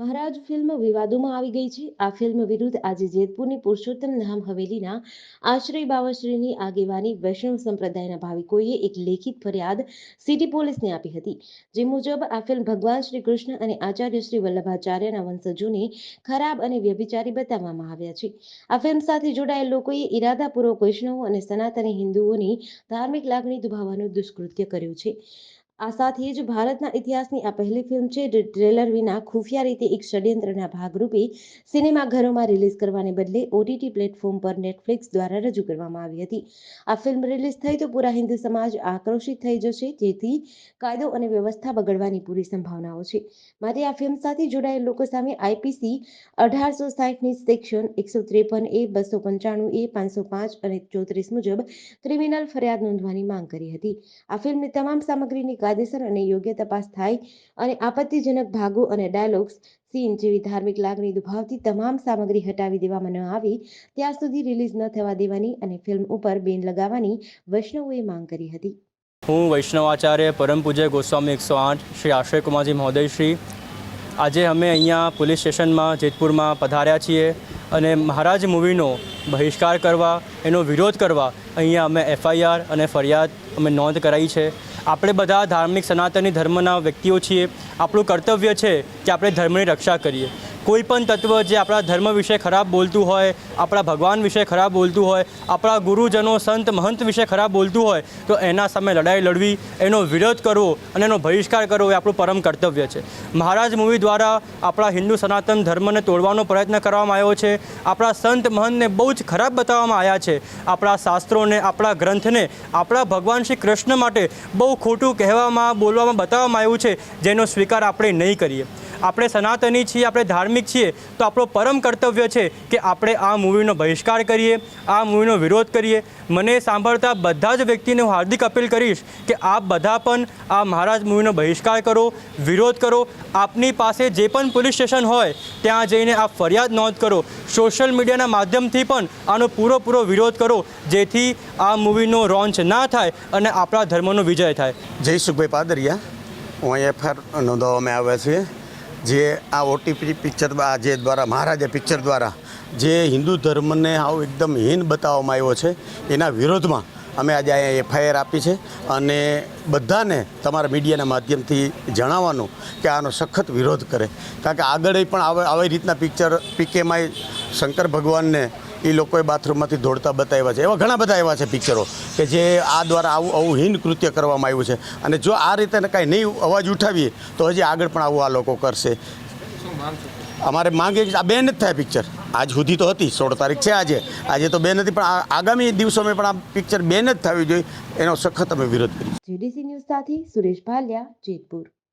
મહારાજ film વિવાદોમાં આવી ગઈ છે. આ ફિલ્મ વિરુદ્ધ આજે જેતપુરની પુરુષોત્તમ નામ હવેલીના આશ્રય બાવાશ્રીની આગેવાની વૈષ્ણવ સંપ્રદાયના ભાવિકોએ એક લેખિત ફરિયાદ સિટી પોલીસને આપી હતી. જે મુજબ, આ ફિલ્મ ભગવાન શ્રી કૃષ્ણ અને આચાર્ય શ્રી વલ્લભાચાર્યના વંશજોને ખરાબ અને વ્યભિચારી બતાવવામાં આવ્યા છે. આ ફિલ્મ સાથે જોડાયેલ લોકોએ ઇરાદાપૂર્વક વૈષ્ણવો અને સનાતની હિન્દુઓની ધાર્મિક લાગણી દુભાવવાનું દુષ્કૃત્ય કર્યું છે. આ સાથે જ ભારતના ઇતિહાસની આ પહેલી ફિલ્મ છે ટ્રેલર વિના ખુફિયા રીતે એક ષડયંત્રના ભાગરૂપે સિનેમાઘરોમાં રિલીઝ કરવાને બદલે ઓટીટી પ્લેટફોર્મ પર નેટફ્લિક્સ દ્વારા રજૂ કરવામાં આવી હતી. આ ફિલ્મ રિલીઝ થઈ તો પૂરા હિન્દુ સમાજ આક્રોશિત થઈ જશે, જેથી કાયદો અને વ્યવસ્થા બગડવાની પૂરી સંભાવનાઓ છે. માટે આ ફિલ્મ સાથે જોડાયેલ લોકો સામે આઈપીસી અઢારસો સાઠની સેક્શન એકસો ત્રેપન એ બસો પંચાણું એ પાંચસો પાંચ અને ચોત્રીસ મુજબ ક્રિમિનલ ફરિયાદ નોંધવાની માંગ કરી હતી. આ ફિલ્મની તમામ સામગ્રીની કાયદેસર અને યોગ્ય તપાસ થાય અને આપત્તિજનક ભાગો અને ડાયલોગ્સ સીન જેવી ધાર્મિક લાગણી દુભાવતી તમામ સામગ્રી હટાવી દેવામાં ન આવી, ત્યાં સુધી રિલીઝ ન થવા દેવાની અને ફિલ્મ ઉપર બેન લગાવવાની વૈષ્ણવોએ માંગ કરી હતી. હું વૈષ્ણવાચાર્ય પરમ પૂજ્ય ગોસ્વામી એકસો આઠ, શ્રી આશ્રય કુમારજી મહોદય, શ્રી આજે અમે અહીંયા પોલીસ સ્ટેશનમાં જેતપુરમાં પધાર્યા છીએ અને મહારાજ મૂવીનો બહિષ્કાર કરવા, એનો વિરોધ કરવા અહીંયા અમે એફઆઈઆર અને ફરિયાદ અમે નોંધ કરાવી છે. આપણે બધા ધાર્મિક સનાતની ધર્મના વ્યક્તિઓ છીએ. આપણું કર્તવ્ય છે કે આપણે ધર્મની રક્ષા કરીએ. કોઈ પણ તત્વ જે આપણા ધર્મ વિશે ખરાબ બોલતું હોય, આપણા ભગવાન વિશે ખરાબ બોલતું હોય, આપણા ગુરુજનો, સંત, મહંત વિશે ખરાબ બોલતું હોય, તો એના સામે લડાઈ લડવી, એનો વિરોધ કરવો અને એનો બહિષ્કાર કરવો એ આપણું પરમ કર્તવ્ય છે. મહારાજ મૂવી દ્વારા આપણા હિન્દુ સનાતન ધર્મને તોડવાનો પ્રયત્ન કરવામાં આવ્યો છે. આપણા સંત, મહંતને બહુ જ ખરાબ બતાવવામાં આવ્યા છે. આપણા શાસ્ત્રોને, આપણા ગ્રંથને, આપણા ભગવાન શ્રી કૃષ્ણ માટે બહુ ખોટું કહેવામાં, બોલવામાં બતાવવામાં આવ્યું છે, જેનો સ્વીકાર આપણે નહીં કરીએ. આપણે સનાતની છીએ, આપણે ધાર્મિક છીએ, તો આપણો પરમ કર્તવ્ય છે કે આપણે આ મૂવીનો બહિષ્કાર કરીએ, આ મૂવીનો વિરોધ કરીએ. મને સાંભળતા બધા જ વ્યક્તિને હું હાર્દિક અપીલ કરીશ કે આપ બધા પણ આ મહારાજ મૂવીનો બહિષ્કાર કરો, વિરોધ કરો. આપની પાસે જે પણ પોલીસ સ્ટેશન હોય, ત્યાં જઈને આપ ફરિયાદ નોંધ કરો. સોશિયલ મીડિયાના માધ્યમથી પણ આનો પૂરો વિરોધ કરો, જેથી આ મૂવીનો રોન્ચ ના થાય અને આપણા ધર્મનો વિજય થાય. જય સુખભાઈ પાદરિયા. હું અહીં એફઆઈઆર નોંધાવવામાં આવ્યા છે જે આ ઓટીપી પિક્ચર જે દ્વારા, મહારાજા પિક્ચર દ્વારા જે હિન્દુ ધર્મને આવું એકદમ હીન બતાવવામાં આવ્યો છે, એના વિરોધમાં અમે આજે અહીંયા એફઆઈઆર આપી છે અને બધાને તમારા મીડિયાના માધ્યમથી જણાવવાનું કે આનો સખત વિરોધ કરે. કારણ કે આગળ પણ આવે રીતના પિક્ચર પીકેમાં શંકર ભગવાનને એ લોકોએ બાથરૂમમાંથી દોડતા બતાવ્યા છે. એવા ઘણા બધા એવા છે પિક્ચરો કે જે આ દ્વારા આવું આવું હીન કૃત્ય કરવામાં આવ્યું છે. અને જો આ રીતે કાંઈ નહીં અવાજ ઉઠાવીએ, તો હજી આગળ પણ આવું આ લોકો કરશે. અમારે માંગે આ બેન જ થાય પિક્ચર. આજ સુધી તો હતી, સોળ તારીખ છે આજે. આજે તો બેન નથી પણ આગામી દિવસોમાં પણ આ પિક્ચર બેન જ થવી જોઈએ. એનો સખત અમે વિરોધ કરીએ જીડીસી ન્યૂઝ સાથે સુરેશ ભાલિયા, જેતપુર.